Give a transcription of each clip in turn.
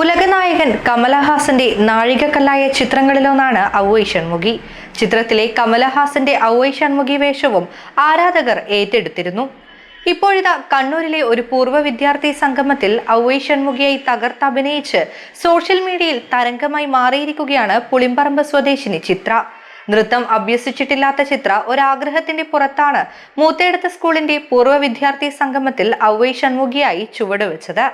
ഉലകനായകൻ കമലഹാസന്റെ നാഴികക്കല്ലായ ചിത്രങ്ങളിലൊന്നാണ് ഔവൈ ഷൺമുഖി ചിത്രത്തിലെ കമലഹാസന്റെ ഔവൈ ഷൺമുഖി വേഷവും ആരാധകർ ഏറ്റെടുത്തിരുന്നു. ഇപ്പോഴിതാ കണ്ണൂരിലെ ഒരു പൂർവ വിദ്യാർത്ഥി സംഗമത്തിൽ ഔവൈ ഷൺമുഖിയായി തകർത്തഭിനയിച്ച് സോഷ്യൽ മീഡിയയിൽ തരംഗമായി മാറിയിരിക്കുകയാണ് പുളിമ്പറമ്പ് സ്വദേശിനി ചിത്ര. നൃത്തം അഭ്യസിച്ചിട്ടില്ലാത്ത ചിത്ര ഒരാഗ്രഹത്തിന്റെ പുറത്താണ് മൂത്തേടത്ത് സ്കൂളിന്റെ പൂർവ വിദ്യാർത്ഥി സംഗമത്തിൽ ഔവൈ ഷൺമുഖിയായി ചുവടുവെച്ചത്.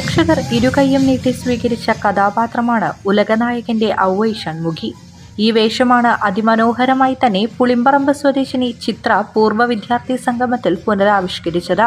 പ്രേക്ഷകർ ഇരുകൈയും നീട്ടി സ്വീകരിച്ച കഥാപാത്രമാണ് ഉലകനായകന്റെ ഔവൈ ഷൺമുഖി. ഈ വേഷമാണ് അതിമനോഹരമായി തന്നെ പുളിമ്പറമ്പ് സ്വദേശിനി ചിത്ര പൂർവ വിദ്യാർത്ഥി സംഗമത്തിൽ പുനരാവിഷ്കരിച്ചത്.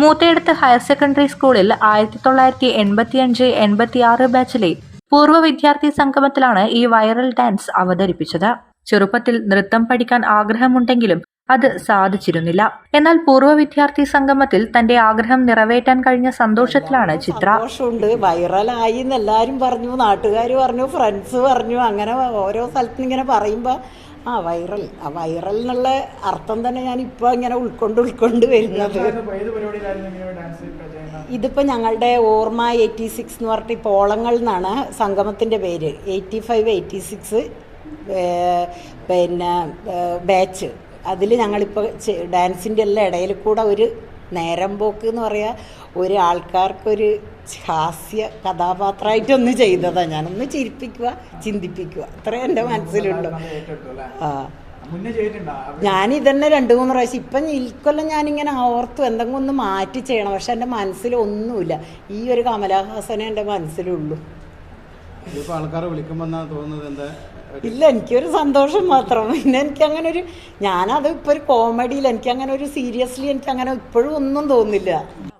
മൂത്തയെടുത്ത് ഹയർ സെക്കൻഡറി സ്കൂളിൽ ആയിരത്തി തൊള്ളായിരത്തി എൺപത്തിയഞ്ച് എൺപത്തിയാറ് ബാച്ചിലെ പൂർവ വിദ്യാർത്ഥി സംഗമത്തിലാണ് ഈ വൈറൽ ഡാൻസ് അവതരിപ്പിച്ചത്. ചെറുപ്പത്തിൽ നൃത്തം പഠിക്കാൻ ആഗ്രഹമുണ്ടെങ്കിലും അത് സാധിച്ചിരുന്നില്ല. എന്നാൽ പൂർവ വിദ്യാർത്ഥി സംഗമത്തിൽ തന്റെ ആഗ്രഹം നിറവേറ്റാൻ കഴിഞ്ഞ സന്തോഷത്തിലാണ് ചിത്ര. സന്തോഷമുണ്ട്. വൈറലായി എന്ന് എല്ലാവരും പറഞ്ഞു നാട്ടുകാർ പറഞ്ഞു ഫ്രണ്ട്സ് പറഞ്ഞു അങ്ങനെ ഓരോ സ്ഥലത്തും ഇങ്ങനെ പറയുമ്പോൾ ആ വൈറൽ ആ വൈറൽ എന്നുള്ള അർത്ഥം തന്നെ ഞാൻ ഇപ്പോൾ ഇങ്ങനെ ഉൾക്കൊണ്ട് ഉൾക്കൊണ്ട് വരുന്നത്. ഇതിപ്പോൾ ഞങ്ങളുടെ ഓർമ്മ എയ്റ്റി സിക്സ് എന്ന് പറഞ്ഞിട്ട് ഇപ്പോൾ ഓളങ്ങൾ എന്നാണ് സംഗമത്തിന്റെ പേര്. എയ്റ്റി ഫൈവ് എയ്റ്റി സിക്സ് പിന്നെ ബാച്ച് അതിൽ ഞങ്ങളിപ്പോൾ ഡാൻസിന്റെ എല്ലാം ഇടയിൽ കൂടെ ഒരു നേരം പോക്ക് എന്ന് പറയാ ഒരു ആൾക്കാർക്കൊരു ഹാസ്യ കഥാപാത്രമായിട്ടൊന്ന് ചെയ്തതാണ് ഞാനൊന്ന് ചിരിപ്പിക്കുക ചിന്തിപ്പിക്കുക. അത്രേ എന്റെ മനസ്സിലുള്ളൂ. നമ്മൾ ആ ഞാൻ ഇതന്നെ രണ്ട് മൂന്ന് പ്രാവശ്യം. ഇപ്പം ഇക്കൊല്ലം ഞാനിങ്ങനെ ഓർത്തു എന്തെങ്കിലും ഒന്ന് മാറ്റി ചെയ്യണം. പക്ഷെ എന്റെ മനസ്സിലൊന്നുമില്ല. ഈ ഒരു കമലഹാസനെ എന്റെ മനസ്സിലുള്ളൂ. ഇതിപ്പോൾ ആൾക്കാർ വിളിക്കുമ്പോൾ എന്നാ തോന്നുന്നത്? എന്താ? ഇല്ല എനിക്കൊരു സന്തോഷം മാത്രം. പിന്നെ എനിക്ക് അങ്ങനെ ഒരു ഞാനത് ഇപ്പോൾ ഒരു കോമഡിയിൽ എനിക്ക് അങ്ങനെ ഒരു സീരിയസ്ലി എനിക്ക് അങ്ങനെ ഇപ്പോഴും ഒന്നും തോന്നില്ല.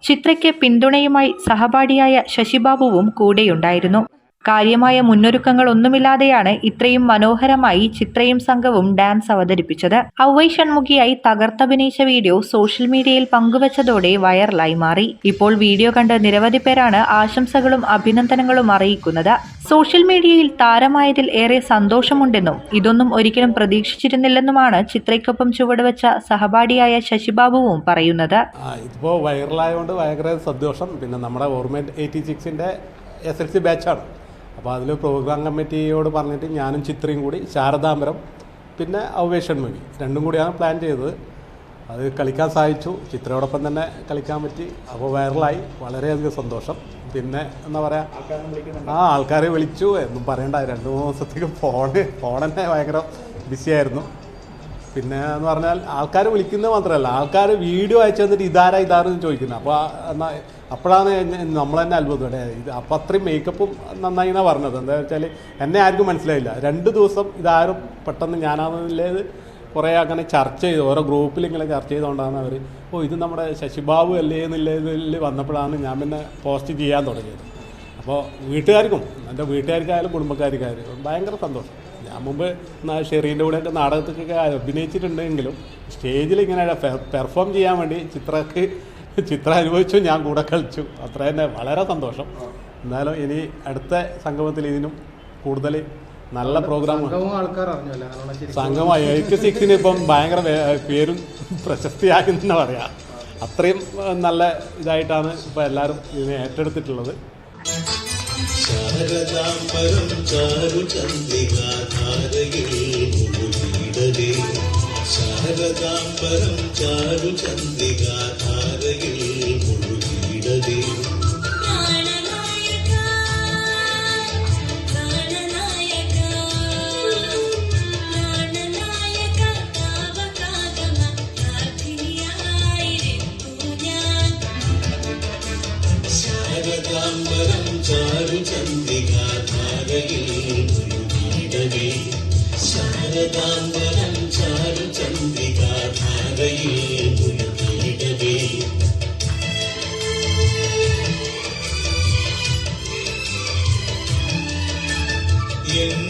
ചിത്രയ്ക്ക് പിന്തുണയുമായി സഹപാഠിയായ ശശിബാബുവും കൂടെയുണ്ടായിരുന്നു. കാര്യമായ മുന്നൊരുക്കങ്ങളൊന്നുമില്ലാതെയാണ് ഇത്രയും മനോഹരമായി ചിത്രയും സംഘവും ഡാൻസ് അവതരിപ്പിച്ചത്. ഔവൈ ഷൺമുഖിയായി തകർത്തഭിനയിച്ച വീഡിയോ സോഷ്യൽ മീഡിയയിൽ പങ്കുവച്ചതോടെ വൈറലായി മാറി. ഇപ്പോൾ വീഡിയോ കണ്ട് നിരവധി പേരാണ് ആശംസകളും അഭിനന്ദനങ്ങളും അറിയിക്കുന്നത്. സോഷ്യൽ മീഡിയയിൽ താരമായതിൽ ഏറെ സന്തോഷമുണ്ടെന്നും ഇതൊന്നും ഒരിക്കലും പ്രതീക്ഷിച്ചിരുന്നില്ലെന്നുമാണ് ചിത്രയ്ക്കൊപ്പം ചുവടുവെച്ച സഹപാഠിയായ ശശിബാബുവും പറയുന്നത്. ആ ഇതിപ്പോൾ വൈറലായതുകൊണ്ട് ഭയങ്കര സന്തോഷം. പിന്നെ നമ്മുടെ ഓർമ്മ എയ്റ്റി സിക്സിന്റെ എസ് എൽ സി ബാച്ചാണ് അപ്പോൾ അതിൽ പ്രോഗ്രാം കമ്മിറ്റിയോട് പറഞ്ഞിട്ട് ഞാനും ചിത്രയും കൂടി ശാരദാംബരം പിന്നെ അവവേഷൻ മൂവി രണ്ടും കൂടിയാണ് പ്ലാൻ ചെയ്തത്. അത് കളിക്കാൻ സാധിച്ചു. ചിത്രയോടൊപ്പം തന്നെ കളിക്കാൻ പറ്റി. അപ്പോൾ വൈറലായി വളരെയധികം സന്തോഷം. പിന്നെ എന്താ പറയുക ആ ആൾക്കാരെ വിളിച്ചു. എന്നും പറയണ്ട. രണ്ട് മൂന്ന് ദിവസത്തേക്ക് ഫോണ് ഫോൺ തന്നെ ഭയങ്കര ബിസിയായിരുന്നു പിന്നെ എന്ന് പറഞ്ഞാൽ ആൾക്കാർ വിളിക്കുന്നത് മാത്രമല്ല ആൾക്കാർ വീഡിയോ അയച്ചു തന്നിട്ട് ഇതാരാ ഇതാരെന്ന് ചോദിക്കുന്നത്. അപ്പോൾ എന്നാൽ അപ്പോഴാണ് നമ്മൾ തന്നെ അത്ഭുതം. ഇത് അപ്പോൾ അത്രയും മേക്കപ്പും നന്നായി എന്നാണ് പറഞ്ഞത്. എന്താ വെച്ചാൽ എന്നെ ആർക്കും മനസ്സിലായില്ല. രണ്ട് ദിവസം ഇതാരും പെട്ടെന്ന് ഞാനാണെന്നുള്ളത് കുറേ അങ്ങനെ ചർച്ച ചെയ്ത്. ഓരോ ഗ്രൂപ്പിൽ ഇങ്ങനെ ചർച്ച ചെയ്തുകൊണ്ടാണ് അവർ ഓ ഇത് നമ്മുടെ ശശിബാബു അല്ലേ എന്നുള്ളതിൽ വന്നപ്പോഴാണ് ഞാൻ പിന്നെ പോസ്റ്റ് ചെയ്യാൻ തുടങ്ങിയത്. അപ്പോൾ വീട്ടുകാർക്കും എന്റെ വീട്ടുകാർക്കായാലും കുടുംബക്കാർക്കായാലും ഭയങ്കര സന്തോഷം. ഞാൻ മുമ്പ് ഷെറീന്റെ കൂടെയൊക്കെ നാടകത്തിലൊക്കെ അഭിനയിച്ചിട്ടുണ്ടെങ്കിലും സ്റ്റേജിൽ ഇങ്ങനെ പെർഫോം ചെയ്യാൻ വേണ്ടി ചിത്രക്ക് ചിത്ര അനുഭവിച്ചു ഞാൻ കൂടെ കളിച്ചു. അത്ര തന്നെ വളരെ സന്തോഷം. എന്നാലും ഇനി അടുത്ത സംഗമത്തിൽ ഇതിനും കൂടുതൽ നല്ല പ്രോഗ്രാം സംഘം എയ്റ്റ് സിക്സിന് ഇപ്പം ഭയങ്കര പേരും പ്രശസ്തിയായി എന്ന് പറയാം. അത്രയും നല്ല ഇതായിട്ടാണ് ഇപ്പോൾ എല്ലാവരും ഇതിനെ ഏറ്റെടുത്തിട്ടുള്ളത്. శారదాంబరం చారు చందిగా ధారగిడలే శారదాంబరం చారు చందిగా ధారగిడలే ചന്ദ്രികാധാരയിൽ മുഴുകിടലേ ശാരദാംബരം ചാരു ചന്ദ്രികാധാരയിൽ മുഴുകിടലേ എൻ